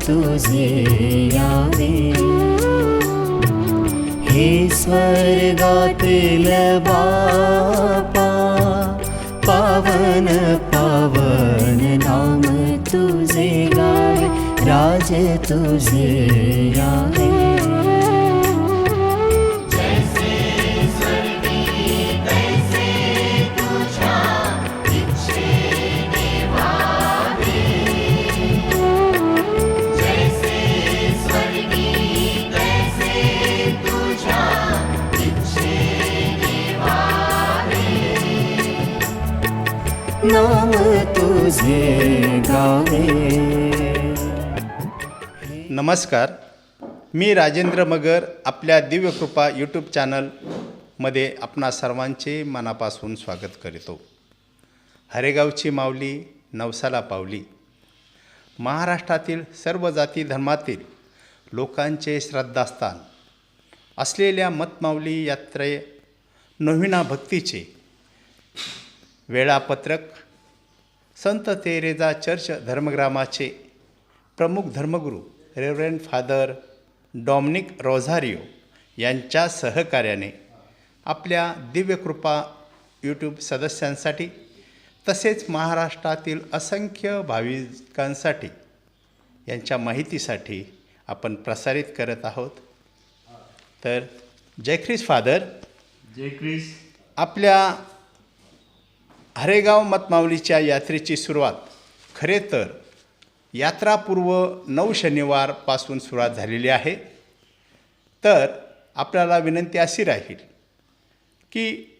तुझे यावे हे स्वर्गातील बापा पावन पावन नाम तुझे गावे राज तुझे यावे माझे गावे नमस्कार. मी राजेंद्र मगर आपल्या दिव्यकृपा यूट्यूब चॅनलमध्ये आपणा सर्वांचे मनापासून स्वागत करीतो. हरेगावची माऊली नवसाला पावली. महाराष्ट्रातील सर्व जाती धर्मातील लोकांचे श्रद्धास्थान असलेल्या मतमाऊली यात्रे नोहिना भक्तीचे वेळापत्रक संत तेरेजा चर्च धर्मग्रामाचे प्रमुख धर्मगुरू रेव्हरंड फादर डॉमिनिक रोझारिओ यांच्या सहकार्याने आपल्या दिव्यकृपा यूट्यूब सदस्यांसाठी तसेच महाराष्ट्रातील असंख्य भाविकांसाठी यांच्या माहितीसाठी आपण प्रसारित करत आहोत. तर जय ख्रिस फादर जय क्रिस आपल्या हरेगाव मतमावलीच्या यात्रेची सुरुवात. खरे तर यात्रापूर्व नऊ शनिवारपासून सुरुवात झालेली आहे. तर आपल्याला विनंती अशी राहील की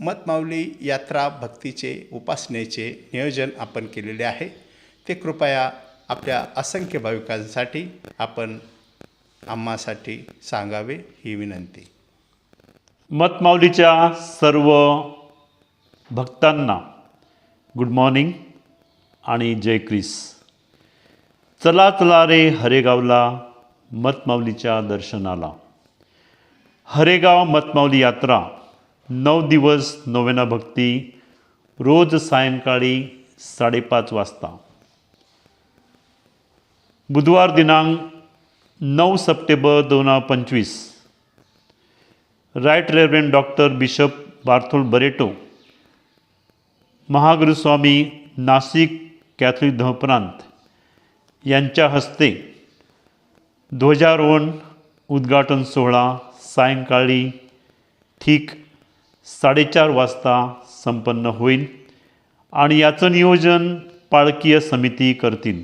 मतमावली यात्रा भक्तीचे उपासनेचे नियोजन आपण केलेले आहे. ते कृपया आपल्या असंख्य भाविकांसाठी आपण आम्हासाठी सांगावे ही विनंती. मतमावलीच्या सर्व भक्तांना गुड मॉर्निंग आणि जय क्रिस. चला चला रे हरेगावला मतमावलीच्या दर्शनाला. हरेगाव मतमावली यात्रा नऊ दिवस नोवेना भक्ती रोज सायंकाळी साडेपाच वाजता. बुधवार दिनांक नऊ सप्टेंबर दोन हजार पंचवीस. Right reverend doctor bishop Barthol Barreto महागुरुस्वामी Nashik Catholic धर्मप्रांत यांच्या हस्ते ध्वजारोहण उद्घाटन सोहळा सायंकाळी ठीक साडेचार वाजता संपन्न होईल आणि याचं नियोजन पाळकीय समिती करतील.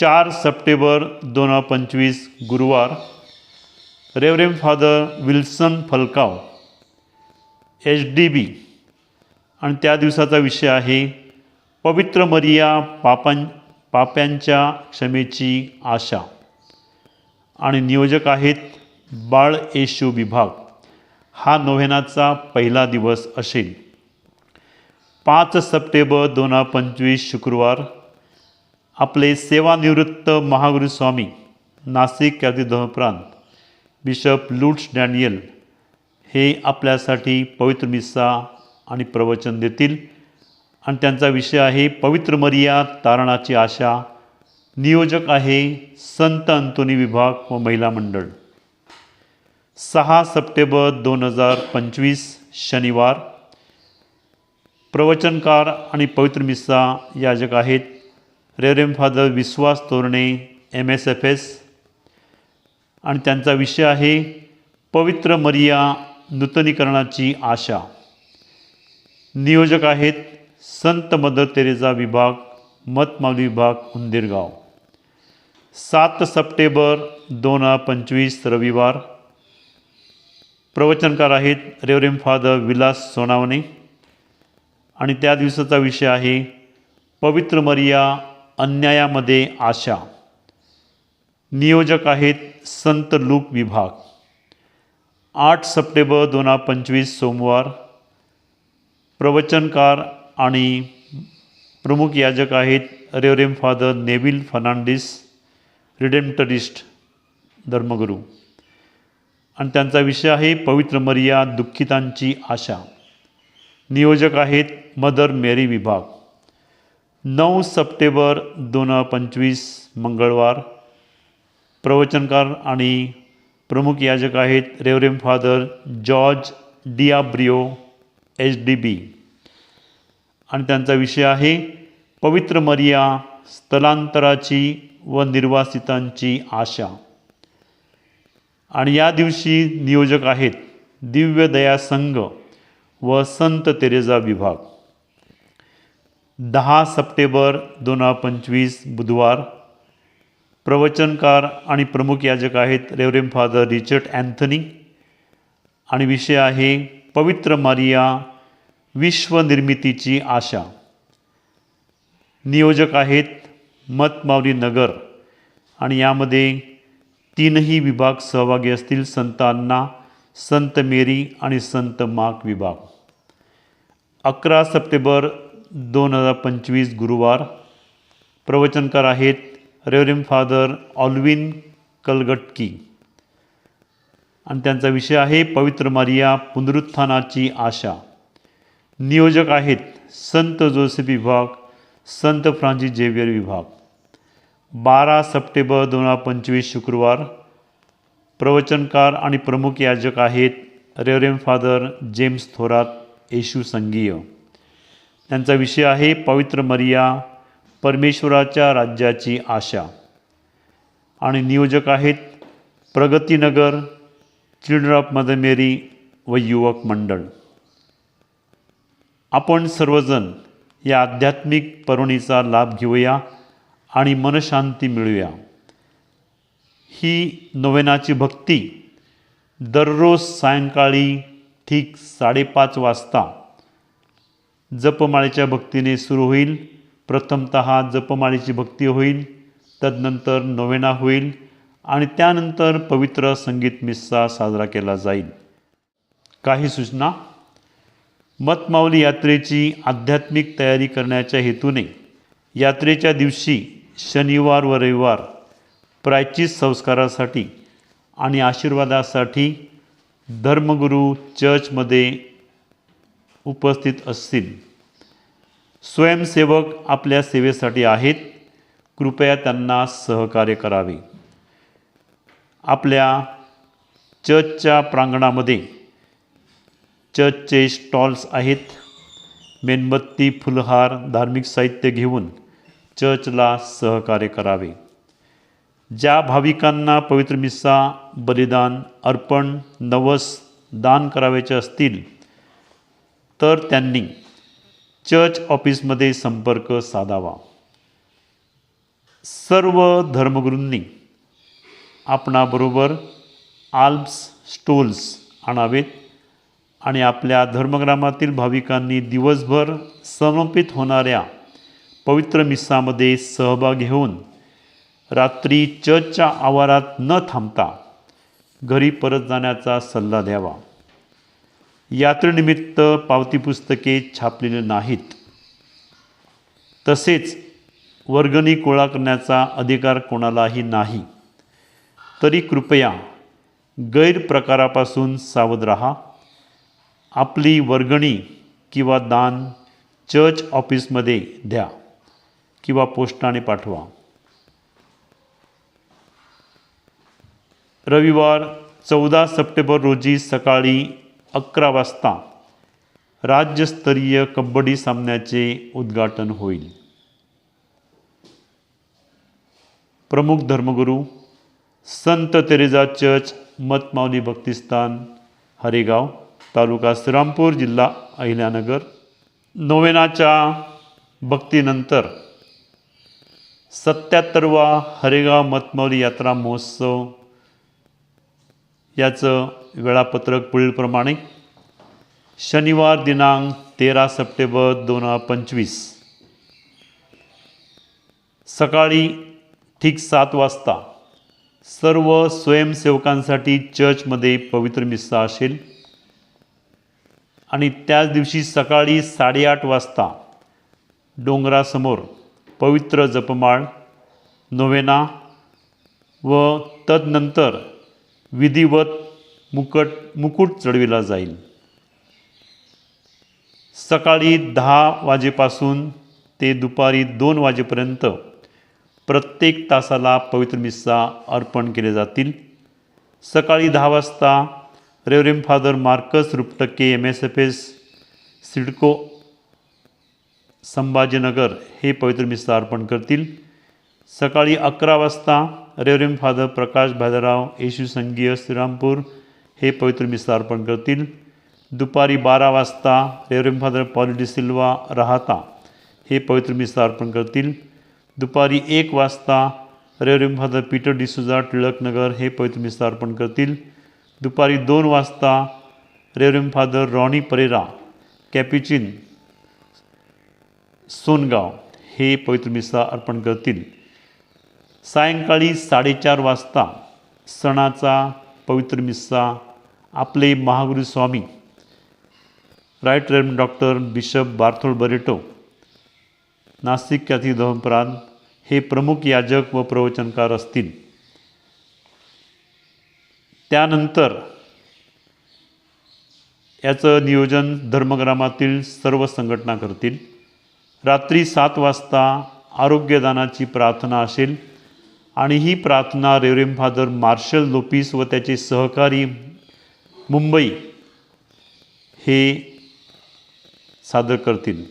चार सप्टेंबर दोन हजार पंचवीस गुरुवार reverend father Wilson Phalkav H D B आणि त्या दिवसाचा विषय आहे पवित्र मरिया पापां पाप्यांच्या क्षमेची आशा. आणि नियोजक आहेत बाळ येशू विभाग. हा नोव्हेनाचा पहिला दिवस असेल. पाच सप्टेंबर दोन हजार पंचवीस शुक्रवार आपले सेवानिवृत्त महागुरू स्वामी नाशिक धर्मप्रांत बिशप लुट्स डॅनियल हे आपल्यासाठी पवित्र मिस्सा आणि प्रवचन देतील. आणि त्यांचा विषय आहे पवित्र मरिया तारणाची आशा. नियोजक आहे संत अंतोनी विभाग व महिला मंडळ. सहा सप्टेंबर दोन हजार पंचवीस शनिवार. प्रवचनकार आणि पवित्र मिस्सा याजक आहेत. Reverend father Vishwas Torne M S F S. आणि त्यांचा विषय आहे पवित्र मरिया नूतनीकरणाची आशा. नियोजक आहेत संत मदर तेरेजा विभाग मतमावली विभाग उंदीरगाव. सात सप्टेंबर दोन हजार पंचवीस रविवार. प्रवचनकार आहेत रेवरेम फादर विलास सोनावणे. आणि त्या दिवसाचा विषय आहे पवित्र मरिया अन्यायामध्ये आशा. नियोजक आहेत संत लूप विभाग. आठ सप्टेंबर दोन हजार पंचवीस सोमवार. प्रवचनकार आणि प्रमुख याजक आहेत reverend father Neville Fernandes Redemptorist धर्मगुरू. आणि त्यांचा विषय आहे पवित्र मर्या दुःखितांची आशा. नियोजक आहेत मदर मेरी विभाग. नऊ सप्टेंबर दोन हजार पंचवीस मंगळवार. प्रवचनकार आणि प्रमुख याजक आहेत रेवरेम फादर जॉर्ज डियाब्रिओ एच डी बी. आणि त्यांचा विषय आहे पवित्र मर्या स्थलांतराची व निर्वासितांची आशा. आणि या दिवशी नियोजक आहेत दिव्य दया संघ व संत तेरेजा विभाग. दहा सप्टेंबर दोन हजार पंचवीस बुधवार प्रवचनकार आणि प्रमुख याजक आहेत रेवरेम फादर रिचर्ड अँथनी. आणि विषय आहे पवित्र मारिया विश्वनिर्मितीची आशा. नियोजक आहेत मतमावली नगर आणि यामध्ये तीनही विभाग सहभागी असतील संत अण्णा संत मेरी आणि संत माक विभाग. अकरा सप्टेंबर दोन हजार पंचवीस गुरुवार प्रवचनकार आहेत रेवरेम फादर ऑल्विन कलगटकी. आणि त्यांचा विषय आहे पवित्र मारिया पुनरुत्थानाची आशा. नियोजक आहेत संत जोसेफ विभाग संत फ्रान्सिस जेवियर विभाग. बारा सप्टेंबर दोन हजार पंचवीस शुक्रवार प्रवचनकार आणि प्रमुख याजक आहेत रेवरेम फादर जेम्स थोरात येशू संघीय. त्यांचा विषय आहे पवित्र मरिया परमेश्वराच्या राज्याची आशा. आणि नियोजक आहेत Pragatinagar children of mother Mary व युवक मंडळ. आपण सर्वजण या आध्यात्मिक पर्वणीचा लाभ घेऊया आणि मनशांती मिळूया. ही नोवेनाची भक्ती दररोज सायंकाळी ठीक साडेपाच वाजता जपमाळेच्या भक्तीने सुरू होईल. प्रथमत जपमाळेची भक्ती होईल तदनंतर नोवेना होईल आणि त्यानंतर पवित्र संगीत मिस्सा साजरा केला जाईल. काही सूचना? मतमाऊली यात्रेची आध्यात्मिक तयारी करण्याच्या हेतूने यात्रेच्या दिवशी शनिवार व रविवार प्रायचित संस्कारासाठी आणि आशीर्वादासाठी धर्मगुरू चर्चमध्ये उपस्थित असतील. स्वयंसेवक आपल्या सेवेसाठी आहेत. कृपया त्यांना सहकार्य करावे. आपल्या चर्चच्या प्रांगणामध्ये चर्चचे स्टॉल्स आहेत. मेणबत्ती फुलहार धार्मिक साहित्य घेऊन चर्चला सहकार्य करावे. ज्या भाविकांना पवित्र मिस्सा बलिदान अर्पण नवस दान करावयाचे असतील तर त्यांनी चर्च ऑफिसमध्ये संपर्क साधावा. सर्व धर्मगुरूंनी आपणाबरोबर आल्प्स स्टोल्स आणावेत. आणि आपल्या धर्मग्रामातील भाविकांनी दिवसभर समर्पित होणाऱ्या पवित्र मिस्सामध्ये सहभाग घेऊन रात्री चर्चच्या आवारात न थांबता घरी परत जाण्याचा सल्ला द्यावा. यात्रेनिमित्त पावती पुस्तके छापलेली नाहीत. तसेच वर्गणी गोळा करण्याचा अधिकार कोणालाही नाही. तरी कृपया गैरप्रकारापासून सावध रहा. आपली वर्गणी किंवा दान चर्च ऑफिसमध्ये द्या किंवा पोस्टाने पाठवा. रविवार चौदा सप्टेंबर रोजी सकाळी अकरा वाजता राज्यस्तरीय कबड्डी सामन्याचे उद्घाटन होईल. प्रमुख धर्मगुरू संत तेरेजा चर्च मतमावली भक्तिस्थान हरेगाव. तालुका श्रीरामपूर जिल्हा अहिल्यानगर. नोवेनाच्या भक्तीनंतर सत्याहत्तरवा हरेगाव मतमौली यात्रा महोत्सव याचं वेळापत्रक पुढीलप्रमाणे. शनिवार दिनांक तेरा सप्टेंबर दोन हजार पंचवीस. सकाळी ठीक सात वाजता सर्व स्वयंसेवकांसाठी चर्चमध्ये पवित्र मिस्सा असेल. आणि त्याच दिवशी सकाळी साडेआठ वाजता डोंगरासमोर पवित्र जपमाळ नोवेना व तदनंतर विधिवत मुकट मुकुट चढविला जाईल. सकाळी दहा वाजेपासून ते दुपारी दोन वाजेपर्यंत प्रत्येक तासाला पवित्र मिस्सा अर्पण केले जातील. सकाळी दहा वाजता reverend father Marcus Rupatakke M S F S CIDCO Sambhajinagar हे पवित्र मिस्सा अर्पण करतील. सकाळी अकरा वाजता रेवरेम फादर प्रकाश भादराव येशू संघीय श्रीरामपूर हे पवित्र मिस्सा अर्पण करतील. दुपारी बारा वाजता रेवरेम फादर पॉलिडी सिल्वा राहता हे पवित्र मिस्सा अर्पण करतील. दुपारी एक वाजता reverend father Peter D'Souza Tilaknagar हे पवित्र मिस्सा अर्पण करतील. दुपारी दोन वाजता reverend father Ronnie Pereira Capuchin Songaon हे पवित्र मिस्सा अर्पण करतील. सायंकाळी साडेचार वाजता सणाचा पवित्र मिस्सा आपले महागुरू स्वामी right rev doctor bishop Barthol Barreto Nashik धर्मप्रांत हे प्रमुख याजक व प्रवचनकार असतील. त्यानंतर याचं नियोजन धर्मग्रामातील सर्व संघटना करतील. रात्री सात वाजता आरोग्यदानाची प्रार्थना असेल आणि ही प्रार्थना रेवरेम फादर मार्शल लोपीस व त्याचे सहकारी मुंबई हे सादर करतील.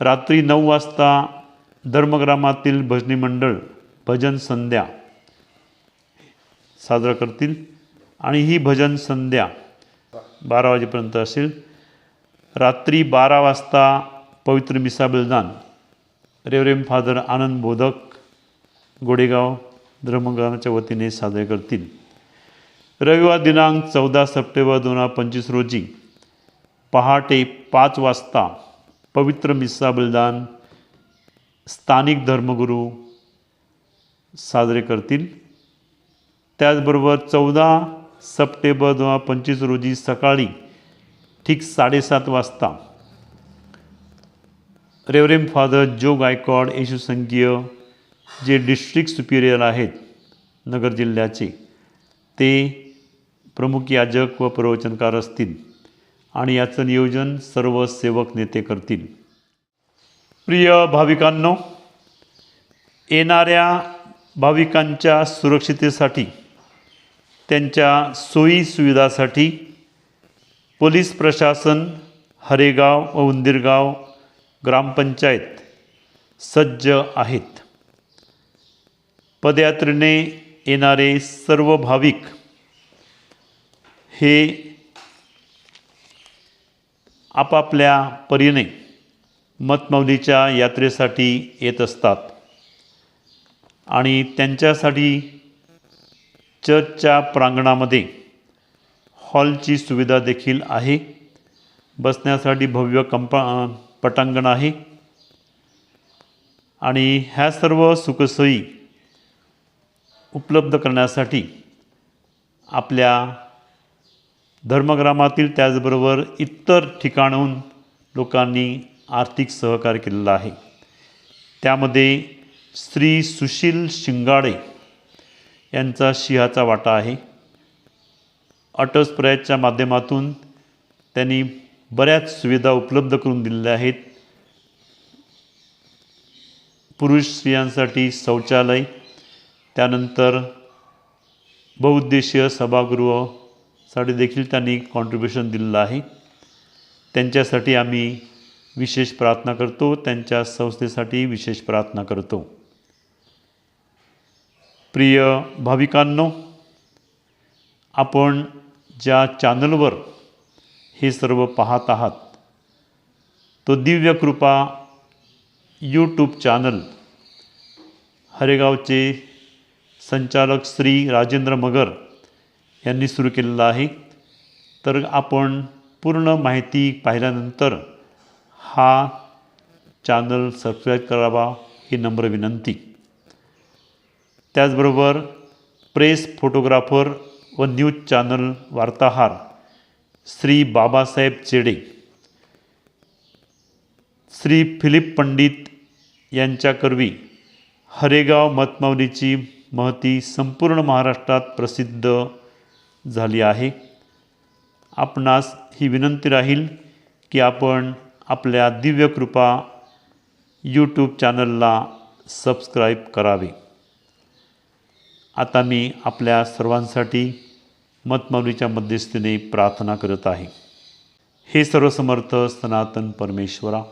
रात्री नऊ वाजता धर्मग्रामातील भजनी मंडळ भजन संध्या साजरा करतील. आणि ही भजन संध्या बारा वाजेपर्यंत असेल. रात्री बारा वाजता पवित्र मिसा बलिदान रेवरेम फादर आनंद बोधक गोडेगाव धर्मग्रामाच्या वतीने साजरे करतील. रविवार दिनांक चौदा सप्टेंबर दोन हजार पंचवीस रोजी पहाटे पाच वाजता पवित्र मिस्सा बलिदान स्थानिक धर्मगुरू साजरे करतील. त्याचबरोबर चौदा सप्टेंबर दोन हजार पंचवीस रोजी सकाळी ठीक साडेसात वाजता रेवरेम फादर जो गायकवाड येशू संघीय जे डिस्ट्रिक्ट सुपिरियर आहेत नगर जिल्ह्याचे ते प्रमुख याजक व प्रवचनकार असतील आणि याचं नियोजन सर्व सेवक नेते करतील. प्रिय भाविकांनो येणाऱ्या भाविकांच्या सुरक्षितेसाठी त्यांच्या सोयीसुविधासाठी पोलीस प्रशासन हरेगाव व उंदीरगाव ग्रामपंचायत सज्ज आहेत. पदयात्रेने येणारे सर्व भाविक हे आपापल्या परीने मतमौलीच्या यात्रेसाठी येत असतात आणि त्यांच्यासाठी चर्चच्या प्रांगणामध्ये हॉलची सुविधा देखील आहे. बसण्यासाठी भव्य कंपा पटांगण आहे. आणि ह्या सर्व सुखसोयी उपलब्ध करण्यासाठी आपल्या धर्मग्रामातील त्याचबरोबर इतर ठिकाणहून लोकांनी आर्थिक सहकार्य केलेलं आहे. त्यामध्ये श्री सुशील शिंगाडे यांचा सिंहाचा वाटा आहे. अटस प्रयासच्या माध्यमातून त्यांनी बऱ्याच सुविधा उपलब्ध करून दिलेल्या आहेत. पुरुष स्त्रियांसाठी शौचालय त्यानंतर बहुउद्देशीय सभागृहासाठी देखील त्यांनी कॉन्ट्रीब्युशन दिलेलं आहे. त्यांच्यासाठी आम्ही विशेष प्रार्थना करतो त्यांच्या संस्थेसाठी विशेष प्रार्थना करतो. प्रिय भाविकांनो आपण ज्या चॅनलवर हे सर्व पाहत आहात तो दिव्य कृपा यूट्यूब चॅनल हरेगावचे संचालक श्री राजेंद्र मगर यांनी सुरू केलेलं आहे. तर आपण पूर्ण माहिती पाहिल्यानंतर हा चॅनल सबस्क्राईब करावा ही नम्र विनंती. त्याचबरोबर प्रेस फोटोग्राफर व न्यूज चॅनल वार्ताहार श्री बाबासाहेब चेडे श्री फिलिप पंडित यांच्याकरवी हरेगाव मतमावलीची महती संपूर्ण महाराष्ट्रात प्रसिद्ध झाली आहे. आपणास ही विनंती राहील की आपण आपल्या दिव्यकृपा यूट्यूब चॅनलला सबस्क्राईब करावे. आता मी आपल्या सर्वांसाठी मतमावलीच्या मध्यस्थीने प्रार्थना करत आहे. हे सर्वसमर्थ सनातन परमेश्वरा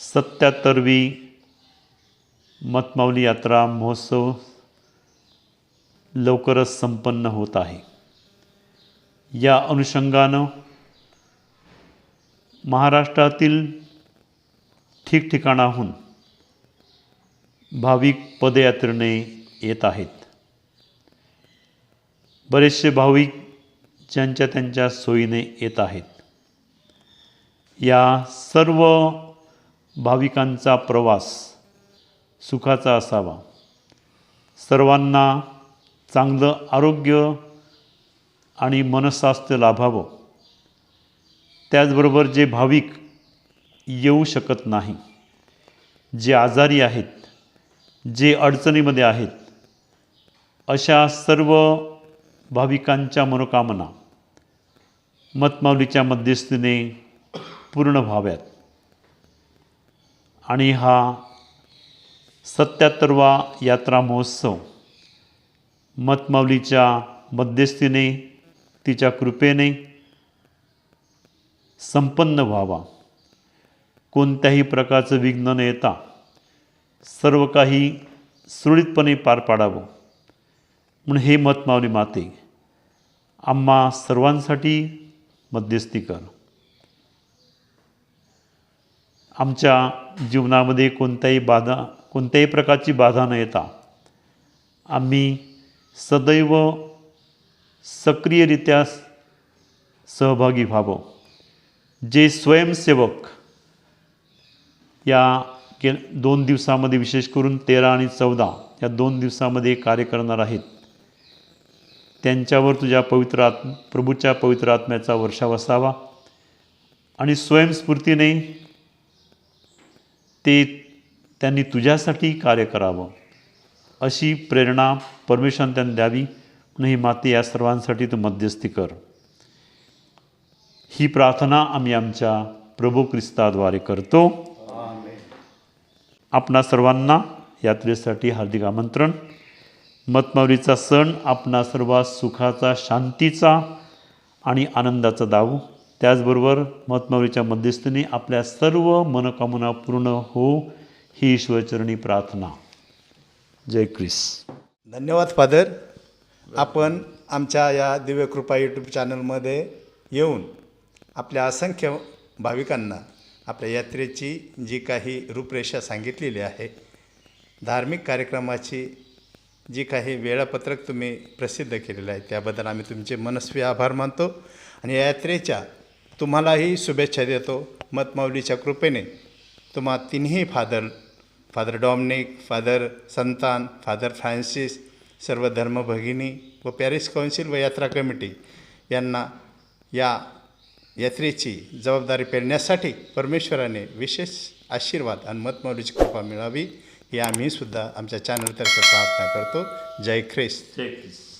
सत्याहत्तरवी मतमावली यात्रा महोत्सव लवकरच संपन्न होत आहे. या अनुषंगानं महाराष्ट्रातील ठिकठिकाणाहून भाविक पदयात्रेने येत आहेत. बरेचसे भाविक ज्यांच्या त्यांच्या सोयीने येत आहेत. या सर्व भाविकांचा प्रवास सुखाचा असावा. सर्वांना चांगलं आरोग्य आणि मनस्वास्थ्य लाभावं. त्याचबरोबर जे भाविक येऊ शकत नाही जे आजारी आहेत जे अडचणीमध्ये आहेत अशा सर्व भाविकांच्या मनोकामना मतमावलीच्या मध्यस्थीने पूर्ण व्हाव्यात. आणि हा सत्याहत्तरवा यात्रा महोत्सव मतमावलीच्या मध्यस्थीने तिच्या कृपेने संपन्न व्हावा. कोणत्याही प्रकारचं विघ्न न येता सर्व काही सुरळीतपणे पार पाडावं. म्हणून हे मत मावली माते आम्हा सर्वांसाठी मध्यस्थी कर. आमच्या जीवनामध्ये कोणत्याही बाधा कोणत्याही प्रकारची बाधा न येता आम्ही सदैव सक्रियरित्या सहभागी व्हावं. जे स्वयंसेवक या के दोन दिवसामध्ये विशेष करून तेरा आणि चौदा या दोन दिवसामध्ये कार्य करणार आहेत. त्यांच्यावर तुझ्या पवित्र आत्म प्रभूच्या पवित्र आत्म्याचा वर्षाव असावा. आणि स्वयंस्फूर्तीने ते त्यांनी तुझ्यासाठी कार्य करावं. अशी प्रेरणा परमेश्वर त्यांना द्यावी. म्हणून ही माते या सर्वांसाठी तू मध्यस्थी कर. ही प्रार्थना आम्ही आमच्या प्रभू ख्रिस्ताद्वारे करतो. आपणा सर्वांना यात्रेसाठी हार्दिक आमंत्रण. मतमावलीचा सण आपणा सर्वात सुखाचा शांतीचा आणि आनंदाचा दावू. त्याचबरोबर मतमावलीच्या मध्यस्थीने आपल्या सर्व मनोकामना पूर्ण हो ही ईश्वरचरणी प्रार्थना. जय क्रिस धन्यवाद फादर. आपण आमच्या या दिव्यकृपा यूट्यूब चॅनलमध्ये येऊन आपल्या असंख्य भाविकांना आपल्या यात्रेची जी काही रूपरेषा सांगितलेली आहे धार्मिक कार्यक्रमाची जी काही वेळापत्रक तुम्ही प्रसिद्ध केलेलं आहे त्याबद्दल आम्ही तुमचे मनस्वी आभार मानतो. आणि या यात्रेच्या तुम्हालाही शुभेच्छा देतो. मतमाऊलीच्या कृपेने तुम्हा तिन्ही father father Dominic father Santan father Francis सर्व धर्मभगिनी व पॅरिस कौन्सिल व यात्रा कमिटी यांना या यात्रेची जबाबदारी पेरण्यासाठी परमेश्वराने विशेष आशीर्वाद आणि मतमौलीची कृपा मिळावी ही आम्हीसुद्धा आमच्या चॅनलतर्फे प्रार्थना करतो. जय ख्रिस्त. जय ख्रिस्त.